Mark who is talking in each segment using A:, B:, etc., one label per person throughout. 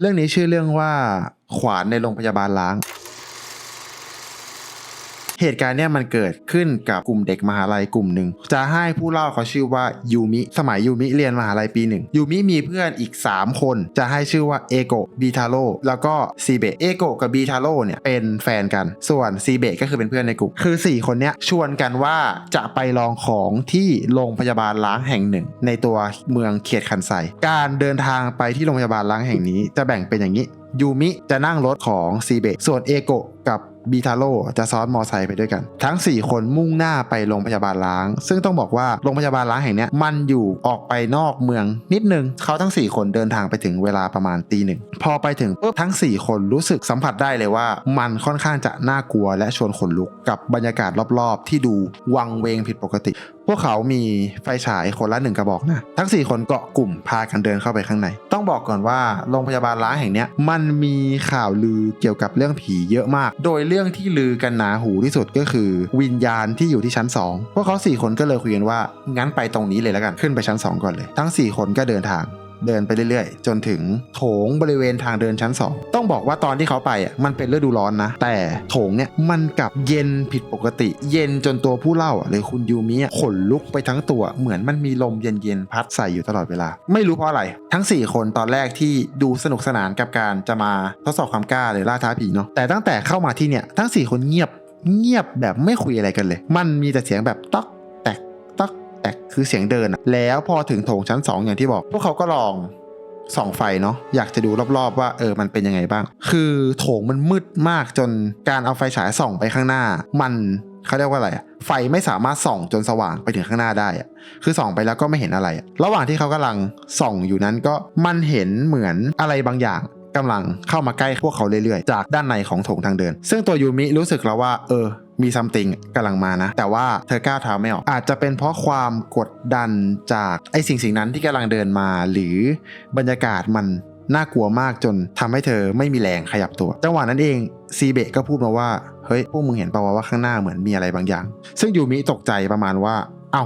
A: เรื่องนี้ชื่อเรื่องว่าขวานในโรงพยาบาลล้าง เหตุการณ์เนี่ยมันเกิดขึ้นกับกลุ่มเด็กมหาลัยกลุ่มหนึ่งจะให้ผู้เล่าเขาชื่อว่ายูมิสมัยยูมิเรียนมหาลัยปีหนึ่งยูมิมีเพื่อนอีก 3 คนจะให้ชื่อว่าเอโกะบีทาโร่แล้วก็ซีเบะเอโกะกับบีทาโร่เนี่ยเป็นแฟนกัน ส่วนซีเบะก็คือเป็นเพื่อนในกลุ่มคือ 4 คนเนี้ยชวนกันว่าจะไปลองของที่โรงพยาบาลล้างแห่งหนึ่ง ในตัวเมืองเขียดคันไซการเดินทางไปที่โรงพยาบาลล้างแห่งนี้จะแบ่งเป็นอย่างนี้ยูมิจะนั่งรถของซีเบะส่วนเอโกะกับ บีทาโร่จะซ้อนมอไซค์ไปด้วยกัน ทั้ง 4 คนมุ่งหน้าไปโรงพยาบาลล้าง ซึ่งต้องบอกว่าโรงพยาบาลล้างแห่งนี้มันอยู่ออกไปนอกเมืองนิดนึงเขาทั้ง 4 คนเดินทางไปถึงเวลาประมาณตีหนึ่งพอไปถึงปุ๊บทั้ง 4 คนรู้สึกสัมผัสได้เลยว่า มันค่อนข้างจะน่ากลัวและชวนขนลุกกับบรรยากาศรอบๆ ที่ดูวังเวงผิดปกติ พวกเขามีไฟฉายคนละหนึ่งกระบอกนะ ทั้ง 4 คนเกาะกลุ่มพากันเดินเข้าไปข้างใน ต้องบอกก่อนว่าโรงพยาบาลล้างแห่งนี้มันมีข่าวลือเกี่ยวกับเรื่องผีเยอะมาก โดยเรื่องที่ลือกันหนาหูที่สุดก็คือ วิญญาณที่อยู่ที่ชั้น 2 พวกเขา 4 คนก็เลยคุยกันว่างั้นไปตรงนี้เลยแล้วกันขึ้นไปชั้น 2 ก่อนเลย ทั้ง 4 คนก็เดินทาง เดินไปเรื่อยๆ จนถึงโถงบริเวณทางเดินชั้น 2 ต้องบอกว่าตอนที่เขาไปอะมันเป็นฤดูร้อนนะ แต่โถงเนี่ยมันกลับเย็นผิดปกติ เย็นจนตัวผู้เล่าอะหรือคุณยูมิอะขนลุกไปทั้งตัว เหมือนมันมีลมเย็นๆพัดใส่อยู่ตลอดเวลา ไม่รู้เพราะอะไร ทั้ง 4 คนตอนแรกที่ดูสนุกสนานกับการจะมาทดสอบความกล้าหรือล่าท้าผีเนาะแต่ตั้งแต่เข้ามาที่เนี่ยทั้ง 4 คนเงียบเงียบแบบไม่คุยอะไรกันเลย มันมีแต่เสียงแบบต๊อก แตกคือเสียงเดินอะแล้วพอถึงโถงชั้น 2 อย่างที่บอก พวกเขาก็ลองส่องไฟเนาะอยากจะดูรอบๆ ว่าเออมันเป็นยังไงบ้าง คือโถงมันมืดมากจนการเอาไฟฉายส่องไปข้างหน้า มันเขาเรียกว่าอะไรอะไฟไม่สามารถส่องจนสว่างไปถึงข้างหน้าได้อะคือส่องไปแล้วก็ไม่เห็นอะไร ระหว่างที่เขากำลังส่องอยู่นั้นก็มันเห็นเหมือนอะไรบางอย่างกำลังเข้ามาใกล้พวกเขาเรื่อยๆ จากด้านในของโถงทางเดิน ซึ่งตัวยูมิรู้สึกแล้วว่า เออ มีซัมติงกำลังมานะ แต่ว่าเธอก้าวเท้าไม่ออก อาจจะเป็นเพราะความกดดันจากไอ้สิ่งสิ่งนั้นที่กำลังเดินมา หรือบรรยากาศมันน่ากลัวมากจนทำให้เธอไม่มีแรงขยับตัว จังหวะนั้นเองซีเบะก็พูดมาว่า เฮ้ย พวกมึงเห็นปล่าวะว่าข้างหน้าเหมือนมีอะไรบางอย่าง ซึ่งยูมิตกใจประมาณว่า เอ้า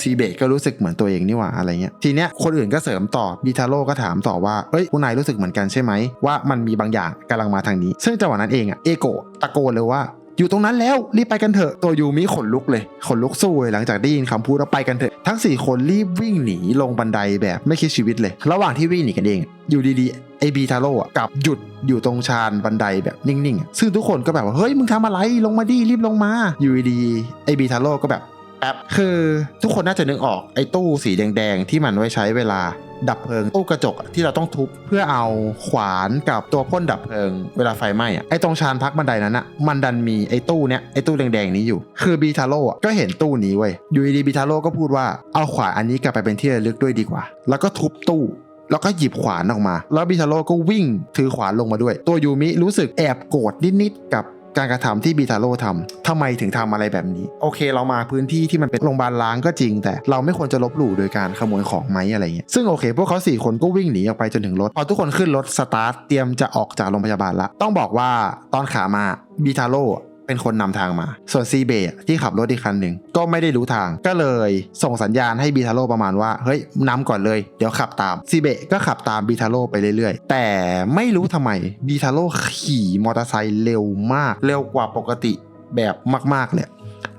A: ซีเบะก็รู้สึกเหมือนตัวเองนี่หว่าอะไรเงี้ย ทีเนี้ยคนอื่นก็เสริมต่อบิทาโร่ก็ถามต่อว่าเอ้ยคุณนายรู้สึกเหมือนกันใช่ไหมว่ามันมีบางอย่างกำลังมาทางนี้ ซึ่งจังหวะนั้นเองอะเอโกะตะโกนเลยว่า อยู่ตรงนั้นแล้วรีบไปกันเถอะตัวยูมิขนลุกเลยขนลุกสู้เลยหลังจากได้ยินคำพูดแล้วไปกันเถอะทั้ง 4 คนรีบวิ่งหนีลงบันไดแบบไม่คิดชีวิตเลย ระหว่างที่วิ่งหนีกันเอง อยู่ดีๆไอบีทาโร่อะกับหยุดอยู่ตรงชานบันไดแบบนิ่งๆ ซึ่งทุกคนก็แบบว่าเฮ้ยมึงทำอะไรลงมาดิรีบลงมา อยู่ดีๆไอบีทาโร่ก็แบบแป๊บคือทุกคนน่าจะนึกออกไอตู้สีแดงๆที่มันไว้ใช้เวลา ดับเพลิงตู้กระจกที่เราต้องทุบเพื่อเอาขวานกับตัวพ่นดับเพลิง เวลาไฟไหม้อะไอ้ตรงชานพักบันไดนั้นอะมันดันมีไอ้ตู้เนี้ยไอ้ตู้แดงๆนี้อยู่ คือบีทาโร่ก็เห็นตู้นี้เว้ยอยู่ดีบีทาโร่ก็พูดว่าเอาขวานอันนี้กลับไปเป็นที่ระลึกด้วยดีกว่า แล้วก็ทุบตู้แล้วก็หยิบขวานออกมา แล้วบิทาโร่ก็วิ่งถือขวานลงมาด้วย ตัวยูมิรู้สึกแอบโกรธนิดๆกับ การกระทำที่บีทาโร่ทำทำไมถึงทำอะไรแบบนี้ โอเค เรามาพื้นที่ที่มันเป็นโรงพยาบาลล้างก็จริง แต่เราไม่ควรจะลบหลู่โดยการขโมยของไหมอะไรเงี้ยซึ่งโอเค พวกเขาสี่คนก็วิ่งหนีออกไปจนถึงรถพอทุกคนขึ้นรถสตาร์ทเตรียมจะออกจากโรงพยาบาลละต้องบอกว่าตอนขามาบีทาโร่ เป็นคนนำทางมา ส่วนซีเบะที่ขับรถอีกคันหนึ่งก็ไม่ได้รู้ทาง ก็เลยส่งสัญญาณให้บีทาโร่ประมาณว่า เฮ้ยนำก่อนเลย เดี๋ยวขับตามซีเบะก็ขับตามบีทาโร่ไปเรื่อยๆ แต่ไม่รู้ทำไมบีทาโร่ขี่มอเตอร์ไซค์เร็วมาก เร็วกว่าปกติแบบมากๆเลย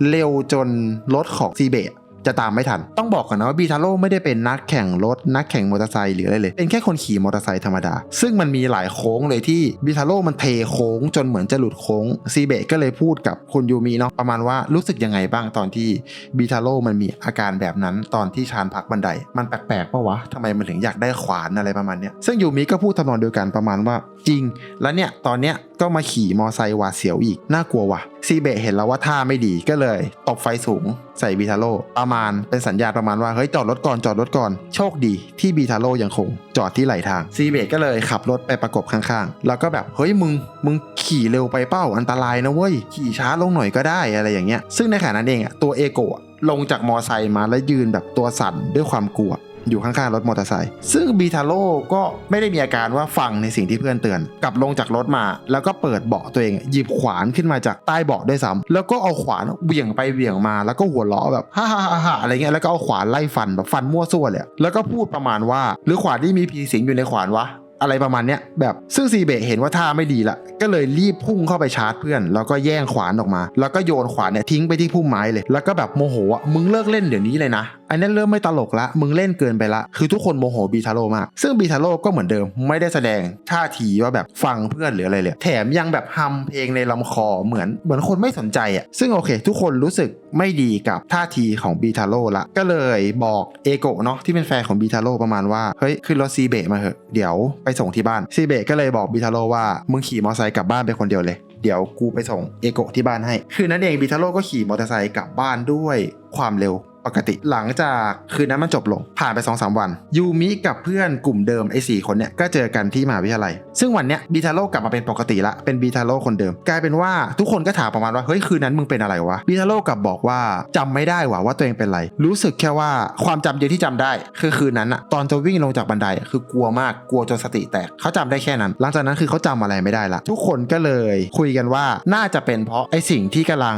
A: เร็วจนรถของซีเบะ จะตามไม่ทัน ต้องบอกก่อนนะว่าบีทาโร่ไม่ได้เป็นนักแข่งรถ นักแข่งมอเตอร์ไซค์หรืออะไรเลย เป็นแค่คนขี่มอเตอร์ไซค์ธรรมดา ซึ่งมันมีหลายโค้งเลยที่บีทาโร่มันเทโค้งจนเหมือนจะหลุดโค้งซีเบะก็เลยพูดกับคุณยูมิเนาะประมาณว่ารู้สึกยังไงบ้างตอนที่บีทาโร่มันมีอาการแบบนั้นตอนที่ชานพักบันได มันแปลกๆปะวะทำไมมันถึงอยากได้ขวานอะไรประมาณเนี้ยซึ่งยูมิก็พูดทำนองเดียวกันประมาณว่าจริง แล้วเนี่ยตอนเนี้ยก็มาขี่มอไซค์วาเสียวอีกน่ากลัวว่ะ ซีเบะเห็นแล้วว่าท่าไม่ดีก็เลย ตบไฟสูงใส่บีทาโร่ประมาณเป็นสัญญาณประมาณว่า เฮ้ย จอดรถก่อนจอดรถก่อน โชคดีที่บีทาโร่ยังคง จอดที่ไหลทาง ซีเบะก็เลยขับรถไปประกบข้างๆ แล้วก็แบบ เฮ้ย มึง มึงขี่เร็วไปเป้าอันตรายนะเว้ย ขี่ช้าลงหน่อยก็ได้อะไรอย่างเงี้ยซึ่งในขณะนั้นเองอะตัวเอโกะลงจากมอไซค์มาแล้วยืนแบบตัวสั่นด้วยความกลัว อยู่ข้างๆรถมอเตอร์ไซค์ซึ่งบีทาโร่ก็ไม่ได้มีอาการว่าฟังในสิ่งที่เพื่อนเตือน กลับลงจากรถมา แล้วก็เปิดเบาะตัวเอง หยิบขวานขึ้นมาจากใต้เบาะด้วยซ้ำแล้วก็เอาขวานเหวี่ยงไปเหวี่ยงมาแล้วก็หัวเราะแบบฮ่าฮ่าฮ่าฮ่าอะไรเงี้ยแล้วก็เอาขวานไล่ฟันแบบฟันมั่วซั่วเลยแล้วก็พูดประมาณว่า หรือขวานที่มีผีสิงอยู่ในขวานวะอะไรประมาณเนี้ยแบบซึ่งซีเบะเห็นว่าท่าไม่ดีละ ก็เลยรีบพุ่งเข้าไปชาร์จเพื่อน แล้วก็แย่งขวานออกมา แล้วก็โยนขวานเนี่ยทิ้งไปที่พุ่มไม้เลย แล้วก็แบบโมโหอะมึงเลิกเล่นเดี๋ยวนี้เลยนะอันนี้เริ่มไม่ตลกละ มึงเล่นเกินไปละ คือทุกคนโมโหบีทาโร่มาก ซึ่งบีทาโร่ก็เหมือนเดิม ไม่ได้แสดงท่าทีว่าแบบฟังเพื่อนหรืออะไรเลย แถมยังแบบฮัมเพลงในลำคอเหมือนเหมือนคนไม่สนใจอะ ซึ่งโอเค ทุกคนรู้สึกไม่ดีกับท่าทีของบีทาโร่ละ ก็เลยบอกเอโกะเนาะที่เป็นแฟนของบีทาโร่ประมาณว่า เฮ้ยขึ้นรถซีเบะมาเถอะ เดี๋ยวไปส่งที่บ้าน ซีเบะก็เลยบอกบีทาโร่ว่า มึงขี่มอเตอร์ไซค์กลับบ้านไปคนเดียวเลยเดี๋ยวกูไปส่งเอโกะที่บ้านให้ คือนั่นเองบีทาโร่ก็ขี่มอเตอร์ไซค์กลับบ้านด้วยความเร็ว ปกติ หลังจากคืนนั้นมันจบลง ผ่านไป2อสวัน ยูมิกับเพื่อนกลุ่มเดิมไอ้สคนเนี่ยก็เจอกันที่มหาวิทยาลัย ซึ่งวันเนี้ยบีทาโร่กลับมาเป็นปกติละเป็นบีทาโร่คนเดิม กลายเป็นว่าทุกคนก็ถามประมาณว่าเฮ้ยคืนนั้นมึงเป็นอะไรวะบีทาโร่กลับบอกว่าจำไม่ได้ว่ะว่าตัวเองเป็นอะไร รู้สึกแค่ว่าความจำเดียวที่จำได้ คือคืนนั้นอะตอนจะวิ่งลงจากบันไดคือกลัวมากกลัวจนสติแตกเขาจำได้แค่นั้น หลังจากนั้นคือเขาจำอะไรไม่ได้ละทุกคนก็เลย คุยกันว่าน่าจะเป็นเพราะไอ้สิ่งที่กำลัง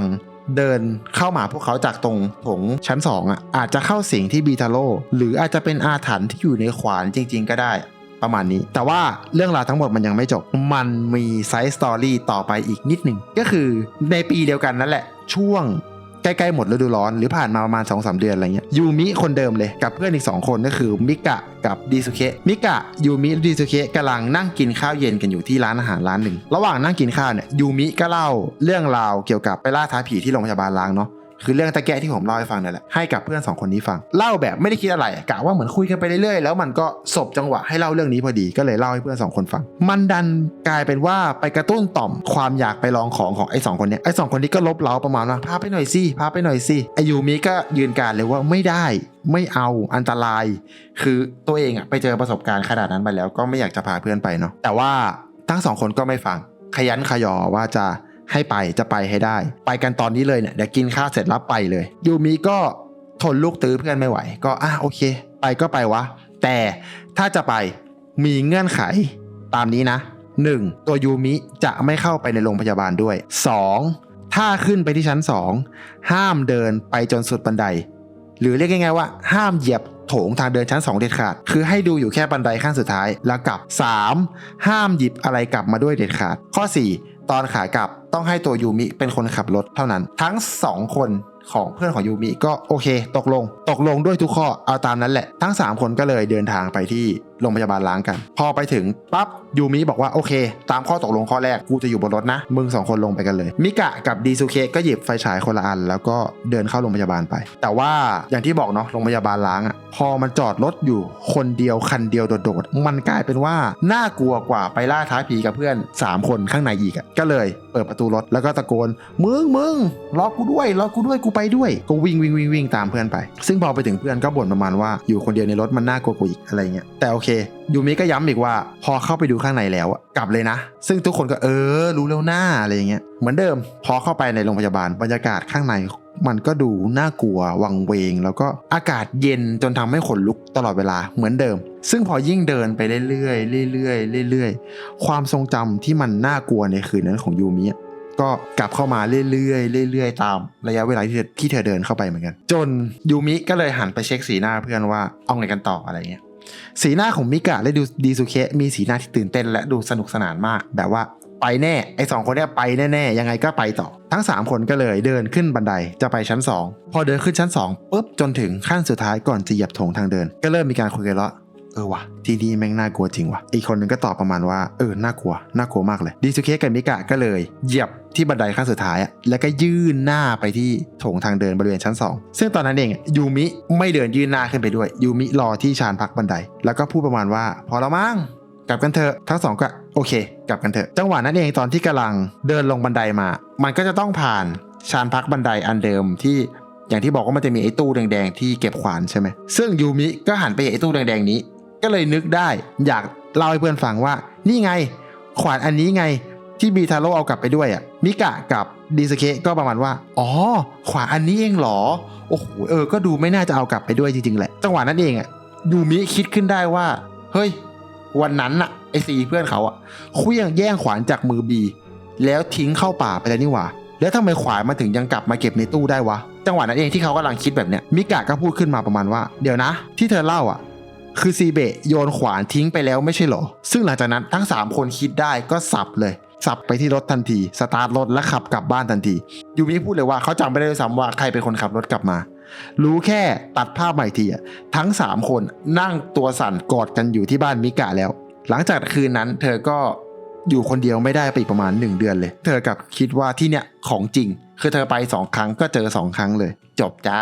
A: เดินเข้ามาพวกเขาจากตรงถงชั้น2อะอาจจะเข้าสิงที่บีทาโร่หรืออาจจะเป็นอาถรรพ์ที่อยู่ในขวานจริง ๆ ก็ได้ประมาณนี้ แต่ว่าเรื่องราวทั้งหมดมันยังไม่จบ มันมีไซส์สตอรี่ต่อไปอีกนิดหนึ่ง ก็คือในปีเดียวกันนั่นแหละ ช่วง ใกล้ๆหมดฤดูร้อนหรือผ่านมาประมาณ2อสเดือนอะไรเงี้ยยูมิคนเดิมเลยกับเพื่อนอีก 2 คนก็คือมิกะกับดีสุเคะมิกะยูมิดีสุเคะกำลังนั่งกินข้าวเย็นกันอยู่ที่ร้านอาหารร้านหนึ่ง ระหว่างนั่งกินข้าวเนี่ยยูมิก็เล่าเรื่องราวเกี่ยวกับไปล่าท้าผีที่โรงพยาบาลล้างเนาะ คือเรื่องตะแกะที่ผมเล่าให้ฟังนั่นแหละให้กับเพื่อนสองคนนี้ฟัง เล่าแบบไม่ได้คิดอะไรกะว่าเหมือนคุยกันไปเรื่อยๆแล้วมันก็สบจังหวะให้เล่าเรื่องนี้พอดีก็เลยเล่าให้เพื่อนสองคนฟัง มันดันกลายเป็นว่าไปกระตุ้นต่อมความอยากไปลองของของไอ้สองคนนี้ไอ้สองคนนี้ก็ลบเล้าประมาณว่าพาไปหน่อยสิพาไปหน่อยสิไอยูมิก็ยืนการเลยว่าไม่ได้ไม่เอาอันตราย คือตัวเองอะไปเจอประสบการณ์ขนาดนั้นมาแล้วก็ไม่อยากจะพาเพื่อนไปเนาะแต่ว่าทั้งสองคนก็ไม่ฟังขยันขยอว่าจะ ให้ไปจะไปให้ได้ ไปกันตอนนี้เลยเนี่ยเดี๋ยวกินข้าวเสร็จแล้วไปเลย ยูมิก็ทนลูกตื้อเพื่อนไม่ไหว ก็อะโอเค ไปก็ไปวะ แต่ถ้าจะไปมีเงื่อนไขตามนี้นะ 1. ตัวยูมิจะไม่เข้าไปในโรงพยาบาลด้วย 2. ถ้าขึ้นไปที่ชั้น 2 ห้ามเดินไปจนสุดบันได หรือเรียกง่ายๆว่า ห้ามเหยียบโถงทางเดินชั้น 2 เด็ดขาด คือให้ดูอยู่แค่บันไดขั้นสุดท้ายแล้วกลับ 3. ห้ามหยิบอะไรกลับมาด้วยเด็ดขาด ข้อ 4 ตอนขากลับต้องให้ตัวยูมิเป็นคนขับรถเท่านั้น ทั้ง 2 คนของเพื่อนของยูมิก็โอเค ตกลง ตกลงด้วยทุกข้อเอาตามนั้นแหละ ทั้ง 3 คนก็เลยเดินทางไปที่ โรงพยาบาลล้างกัน พอไปถึงปั๊บยูมิบอกว่าโอเค ตามข้อตกลงข้อแรกกูจะอยู่บนรถนะ มึงสองคนลงไปกันเลย มิกะกับดีซูเคก็หยิบไฟฉายคนละอัน แล้วก็เดินเข้าโรงพยาบาลไป แต่ว่าอย่างที่บอกเนาะโรงพยาบาลล้างอะ่ะพอมันจอดรถอยู่คนเดียวคันเดียวโดดๆมันกลายเป็นว่าน่ากลัวกว่าไปล่าท้าผีกับเพื่อน 3 คนข้างในอีกอะ่ะก็เลยเปิดประตูรถแล้วก็ตะโกนมึงมึงรอกูด้วยรอกูด้วยกูไปด้วยก็วิ่งวิ่งวิ่งวิ่งตามเพื่อนไป ซึ่งพอไปถึงเพื่อนก็บ่นประมาณว่าอยู่คนเดียวในรถมันน่ากลัวกว่าอีกอะไรเงี้ยแต่โอเคยูมิก็ย้ำอีกว่า พอเข้าไปดูข้างในแล้วกลับเลยนะ ซึ่งทุกคนก็เออ รู้แล้วหน้าอะไรอย่างเงี้ยเหมือนเดิม พอเข้าไปในโรงพยาบาลบรรยากาศข้างในมันก็ดูน่ากลัววังเวง แล้วก็อากาศเย็นจนทำให้ขนลุกตลอดเวลาเหมือนเดิม ซึ่งพอยิ่งเดินไปเรื่อยๆเรื่อยๆเรื่อยๆ ความทรงจำที่มันน่ากลัวในคืนนั้นของยูมิอะก็กลับเข้ามาเรื่อยๆเรื่อยๆ ตามระยะเวลาที่เธอที่เธอเดินเข้าไปเหมือนกัน จนยูมิก็เลยหันไปเช็คสีหน้าเพื่อนว่าเอาไงกันต่ออะไรเงี้ย สีหน้าของมิกะและดูดีซูเคะมีสีหน้าที่ตื่นเต้นและดูสนุกสนานมาก แบบว่าไปแน่ ไอ้สองคนเนี้ยไปแน่ๆ ยังไงก็ไปต่อ ทั้ง 3 คนก็เลยเดินขึ้นบันไดจะไปชั้น 2 พอเดินขึ้นชั้น2ปุ๊บจนถึงขั้นสุดท้ายก่อนจะเหยียบโถงทางเดิน ก็เริ่มมีการคุยกันแล้ว เออวะที่นี่แม่งน่ากลัวจริงวะอีกคนนึงก็ตอบประมาณว่าเออน่ากลัวน่ากลัวมากเลยดีซูเคกับมิกะก็เลย เหยียบที่บันไดขั้นสุดท้ายอะแล้วก็ยื่นหน้าไปที่โถงทางเดินบริเวณชั้น 2 ซึ่งตอนนั้นเองยูมิไม่เดินยื่นหน้าขึ้นไปด้วยยูมิรอที่ชานพักบันได แล้วก็พูดประมาณว่า พอแล้วมั้งกลับกันเถอะทั้งสองก็โอเค กลับกันเถอะจังหวะนั้นเองตอนที่กำลังเดินลงบันไดมา มันก็จะต้องผ่านชานพักบันไดอันเดิมที่อย่างที่บอกว่ามันจะมีไอ้ตู้แดงๆที่เก็บขวานใช่ไหมซึ่งยูมิก็หันไปเห็นไอ้ตู้แดงๆนี้ ก็เลยนึกได้ อยากเล่าให้เพื่อนฟังว่า นี่ไง ขวานอันนี้ไงที่บีทาโร่เอากลับไปด้วยอะมิกะกับดีสเคก็ประมาณว่า อ๋อ ขวานอันนี้เองเหรอ โอ้โห เออ ก็ดูไม่น่าจะเอากลับไปด้วยจริงๆแหละ จังหวะนั้นเองอะยูมิคิดขึ้นได้ว่า เฮ้ย วันนั้นอะไอซีเพื่อนเขาอะเคลี้ยงแย่งขวานจากมือบี แล้วทิ้งเข้าป่าไปแล้วนี่หว่า แล้วทำไมขวานมาถึงยังกลับมาเก็บในตู้ได้วะ จังหวะนั้นเองที่เขากำลังคิดแบบเนี้ยมิกะก็พูดขึ้นมาประมาณว่า เดี๋ยวนะ ที่เธอเล่าอะ คือซีเบะโยนขวานทิ้งไปแล้วไม่ใช่เหรอ ซึ่งหลังจากนั้นทั้ง 3 คนคิดได้ก็สับเลยสับไปที่รถทันทีสตาร์ทรถและขับกลับบ้านทันทียูมิพูดเลยว่าเขาจำไม่ได้ด้วยซ้ำว่าใครเป็นคนขับรถกลับมา รู้แค่ตัดภาพใหม่ทีอะทั้ง 3 คนนั่งตัวสั่นกอดกันอยู่ที่บ้านมิกะแล้ว หลังจากคืนนั้นเธอก็อยู่คนเดียวไม่ได้ไปอีกประมาณ 1 เดือนเลย เธอกลับคิดว่าที่เนี่ยของจริง คือเธอไป 2 ครั้งก็เจอ 2 ครั้งเลย จบจ้า